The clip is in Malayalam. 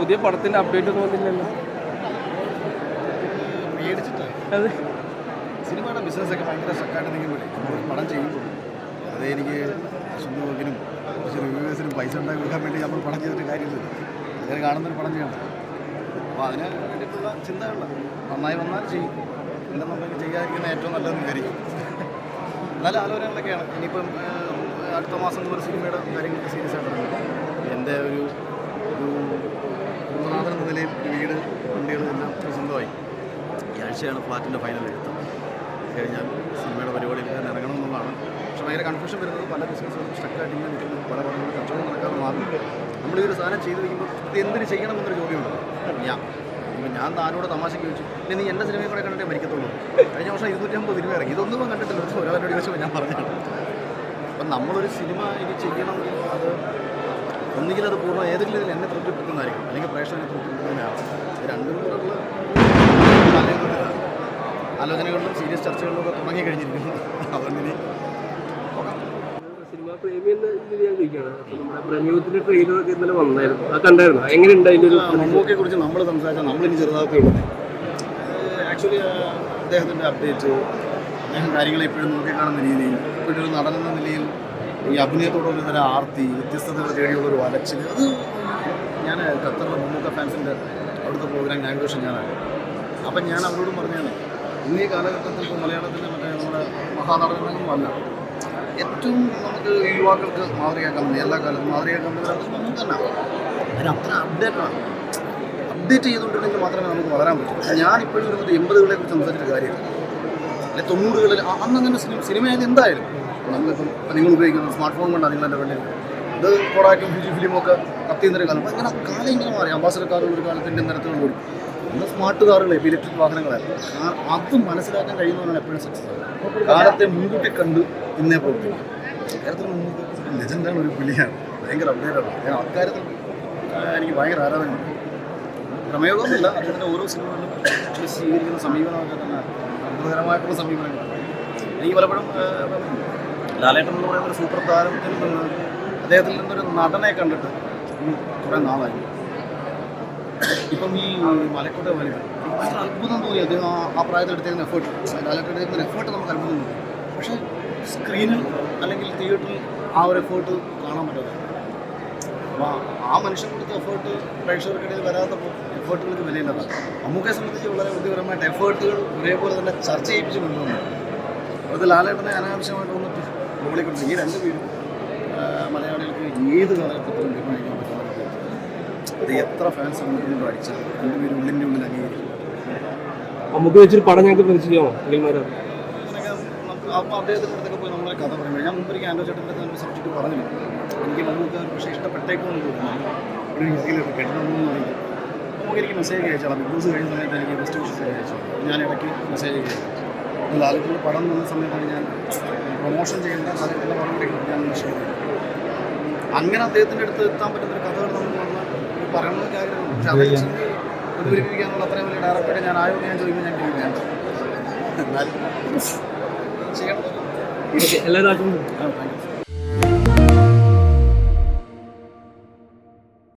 പുതിയ പടത്തിന്റെ അപ്ഡേറ്റ് ഒന്നും വന്നില്ലല്ലോ സിനിമയുടെ അതെ. സിനിമയുടെ ബിസിനസ്സൊക്കെ ഭയങ്കര സ്റ്റക്കായിട്ട് നിൽക്കുമ്പോഴേ നമ്മൾ പടം ചെയ്യുമ്പോൾ അതേ എനിക്ക് സ്വന്തം കുറച്ച് റിവ്യൂവേഴ്സിനും പൈസ ഉണ്ടാക്കി കൊടുക്കാൻ വേണ്ടി നമ്മൾ പടം ചെയ്തിട്ട് കാര്യമില്ല. അങ്ങനെ കാണുന്നൊരു പടം ചെയ്യണം. അപ്പോൾ അതിന് വേണ്ടിയിട്ടുള്ള ചിന്തകളില്ല നന്നായി വന്നാൽ ചെയ്യും. ഇല്ലെന്നുണ്ടെങ്കിൽ ചെയ്യാതിരിക്കുന്ന ഏറ്റവും നല്ലതെന്ന് വിചാരിക്കും. നല്ല ആലോചനകളൊക്കെയാണ്. ഇനിയിപ്പം അടുത്ത മാസം ഒരു സിനിമയുടെ കാര്യങ്ങളൊക്കെ സീരിയസ് ആയിട്ട് നടക്കും. എന്റെ ഒരു ഒരു കുടുംബനാഥൻ എന്ന നിലയിൽ ഒരു വീട് വണ്ടികൾ എല്ലാം സ്വന്തമായി ആഴ്ചയാണ് ഫ്ലാറ്റിന്റെ ഫൈനൽ എഴുത്ത് കഴിഞ്ഞാൽ സിനിമയുടെ പരിപാടിയിൽ ഞാൻ ഇറങ്ങണം എന്നുള്ളതാണ്. പക്ഷേ ഭയങ്കര കൺഫ്യൂഷൻ വരുന്നത് പല ബിസിനസ്സുകളും സ്ട്രക്കായിട്ട് ഇങ്ങനെ നിൽക്കുന്നു പല പടങ്ങളും കച്ചവടം നടക്കാതെ മാറും നമ്മൾ ഈ ഒരു സാധനം ചെയ്ത് വയ്ക്കുമ്പോൾ എന്തിന് ചെയ്യണം എന്നൊരു ചോദ്യമുണ്ട്. ഞാൻ ഞാൻ താനോട് തമാശയ്ക്ക് ചോദിച്ചു ഇനി നീ എന്റെ സിനിമയും കൂടെ കണ്ടിട്ടേ മരിക്കത്തുള്ളൂ. കഴിഞ്ഞ വർഷം ഇരുന്നൂറ്റമ്പത് രൂപ ഇറങ്ങി. ഇതൊന്നും കണ്ടിട്ടില്ല ഒരു ഒരാളോട് ചോദിച്ചപ്പോൾ ഞാൻ പറഞ്ഞതാണ്. അപ്പം നമ്മളൊരു സിനിമ ഇനി ചെയ്യണമെങ്കിൽ അത് ഒന്നുകിൽ അത് പൂർണ ഏതെങ്കിലും ഇതിൽ എന്നെ തൃപ്തിപ്പെടുത്തുന്നതായിരിക്കും അല്ലെങ്കിൽ പ്രേക്ഷകനെ തൃപ്തിപ്പെടുത്തുന്നതാണ് രണ്ടും കൂടെ. ആലോചനകളിലും സീരിയസ് ചർച്ചകളിലും ഒക്കെ തുടങ്ങി കഴിഞ്ഞിരിക്കുന്നു. അതുകൊണ്ട് ഇനി നോക്കാം സിനിമ പ്രേമി എന്ന ഞാൻ ചോദിക്കുകയാണ്. അപ്പൊ ട്രെയിലർ ഒക്കെ ഇന്നലെ വന്നായിരുന്നു. അത് കണ്ടായിരുന്നു? എങ്ങനെയുണ്ട് അതിന്റെ ഒരു മമ്മൂക്കയെ കുറിച്ച് നമ്മൾ സംസാരിച്ചാൽ നമ്മളിനി ചെറുതാക്കി ഉള്ളത് ആക്ച്വലി അദ്ദേഹത്തിന്റെ അപ്ഡേറ്റ് അദ്ദേഹം കാര്യങ്ങളെ ഇപ്പോഴും നോക്കിക്കാണുന്ന രീതിയിൽ ഇപ്പോഴൊരു നടൻ എന്ന നിലയിൽ ഈ അഭിനയത്തോടുള്ള തരം ആർത്തി വ്യത്യസ്തതകൾ തേടിയുള്ള ഒരു വലച്ചിൽ അത് ഞാൻ ഖത്തറിലെ മമ്മൂക്ക ഫാൻസിന്റെ അവിടുത്തെ പ്രോഗ്രാം ഞാൻ ഞാനാണ്. അപ്പം ഞാൻ അവരോടും പറഞ്ഞാണ് ഇന്നീ കാലഘട്ടത്തിൽ ഇപ്പോൾ മലയാളത്തിന്റെ മറ്റേ നമ്മുടെ മഹാനടനൊന്നും അല്ല ഏറ്റവും നമുക്ക് ഈ യുവാക്കൾക്ക് മാതൃകയാക്കാൻ എല്ലാ കാലത്തും മാതൃകയാക്കാൻ പറ്റുന്ന തന്നെ അതിന് അത്ര അപ്ഡേറ്റഡാണ് അപ്ഡേറ്റ് ചെയ്തുകൊണ്ടിരുന്നെങ്കിൽ മാത്രമേ നമുക്ക് വളരാൻ പറ്റൂ. ഞാനിപ്പോഴും ഒരു എൺപതുകളെ കുറിച്ച് സംസാരിച്ചിട്ട് കാര്യമില്ല. അല്ലെ തൊണ്ണൂറുകളിൽ അന്നങ്ങനെ സിനിമ സിനിമയായത് എന്തായാലും. നമ്മളിപ്പം നിങ്ങൾ ഉപയോഗിക്കുന്ന സ്മാർട്ട് ഫോൺ കൊണ്ടാണ് നിങ്ങളെന്റെ പെണ്ണിൽ ഇത് കൊടാക്കും ഫിജി ഫിലിമൊക്കെ കത്തിയുന്നൊരു കാലം. അങ്ങനെ കാലം ഇങ്ങനെ മാറി. അംബാസഡർ കാറുകൾ ഒരു കാലത്തിന്റെ നിരത്തുകൾ ഓടി ഇന്ന് സ്മാർട്ട് കാറുകൾ ഇലക്ട്രിക് വാഹനങ്ങളായിരുന്നു അതും മനസ്സിലാക്കാൻ കഴിയുന്നവരാണ് എപ്പോഴും സക്സസ് കാലത്തെ മുൻകൂട്ടി കണ്ട് ഇന്നേ പ്രവർത്തിക്കും അക്കാര്യത്തിൽ മുൻകൂട്ടി ലെജൻഡാണ് ഒരു പുലിയാണ്. ഭയങ്കര അപ്ഡേറ്റാണ് ഞാൻ അക്കാര്യത്തിൽ എനിക്ക് ഭയങ്കര ആരാധനയാണ് പ്രമേയമൊന്നുമില്ല അദ്ദേഹത്തിന്റെ ഓരോ സിനിമകളിലും സ്വീകരിക്കുന്ന സമീപനമൊക്കെ തന്നെ അത്ഭുതകരമായിട്ടുള്ള സമീപനങ്ങളാണ്. എനിക്ക് പലപ്പോഴും ലാലേട്ടൻ എന്ന് പറയുന്ന ഒരു സൂപ്പർ താരത്തിൽ നിന്ന് അദ്ദേഹത്തിൽ നിന്നൊരു നടനെ കണ്ടിട്ട് കുറേ നാളായി. ഇപ്പം ഈ മലക്കോട്ടെ വലിയ ഭയങ്കര അത്ഭുതം തോന്നി. അദ്ദേഹം ആ പ്രായത്തിൽ എടുത്തേക്കുന്ന എഫേർട്ട് ലാലേട്ടൻ എഫേർട്ട് നമുക്ക് അത്ഭുതം തോന്നി. പക്ഷേ സ്ക്രീനിൽ അല്ലെങ്കിൽ തിയേറ്ററിൽ ആ ഒരു എഫേർട്ട് കാണാൻ പറ്റാതെ അപ്പോൾ ആ മനുഷ്യൻ കൊടുത്ത എഫേർട്ട് പ്രേക്ഷകർക്കിടയിൽ വരാത്തപ്പോൾ എഫേർട്ടുകൾക്ക് വിലയില്ലാത്ത നമുക്കെ സംബന്ധിച്ച് വളരെ ബുദ്ധിപരമായിട്ട് എഫേർട്ടുകൾ ഒരേപോലെ തന്നെ ചർച്ച ചെയ്യിപ്പിച്ച് കൊണ്ടുവന്നു. അത് ലാലേട്ടനെ അനാവശ്യമായിട്ട് വന്നിട്ട് ഈ രണ്ട് പേരും മലയാളികൾക്ക് ഏത് കാലഘട്ടത്തിലും തീരുമാനിക്കാൻ പറ്റുന്നത്. അത് എത്ര ഫാൻസ് രണ്ടുപേരും ഉള്ളിന്റെ ഉള്ളിൽ അംഗീകരിക്കും നമുക്ക് വെച്ചൊരു പടം ഞങ്ങൾക്ക് പ്രതീക്ഷിക്കാമോ? അടുത്തൊക്കെ പോയി നമ്മളെ കഥ പറയുമ്പോൾ ഞാൻ മുമ്പ് ആൻഡോ ചേട്ടന്റെ അടുത്ത് സബ്ജക്റ്റ് പറഞ്ഞു എനിക്ക് നമുക്ക് പക്ഷേ ഇഷ്ടപ്പെട്ടേക്കുമെന്ന് തോന്നുന്നു ഒരു രീതിയിലൊക്കെ കെട്ടണമെന്ന് അറിയില്ല നമുക്ക് എനിക്ക് മെസ്സേജ് അയച്ചാൽ ബിഗ് ബോസ് കഴിഞ്ഞ സമയത്ത് എനിക്ക് ബെസ്റ്റ് വിഷസ് അയച്ചു ഞാൻ ഇടയ്ക്ക് മെസ്സേജ് അയച്ചു ലാലറ്റിന്റെ പടം വന്ന സമയത്താണ് ഞാൻ പ്രൊമോഷൻ ചെയ്യേണ്ട ലാലറ്റിന്റെ പടം ഞാൻ നിശ്ചയം അങ്ങനെ അദ്ദേഹത്തിന്റെ അടുത്ത് എത്താൻ പറ്റുന്ന ഒരു കഥകൾ പറയണമെന്നൊക്കെ ആഗ്രഹമുണ്ട് പക്ഷേ അതൊക്കെ ചിന്തി അത്രയും വലിയ ഡയറക്ടറെ ഞാൻ ആയോ ഞാൻ ചോദിക്കുമ്പോൾ ഞാൻ ചോദിക്കുന്നു എന്നാലും. ചെയ്യണം എല്ലാവരും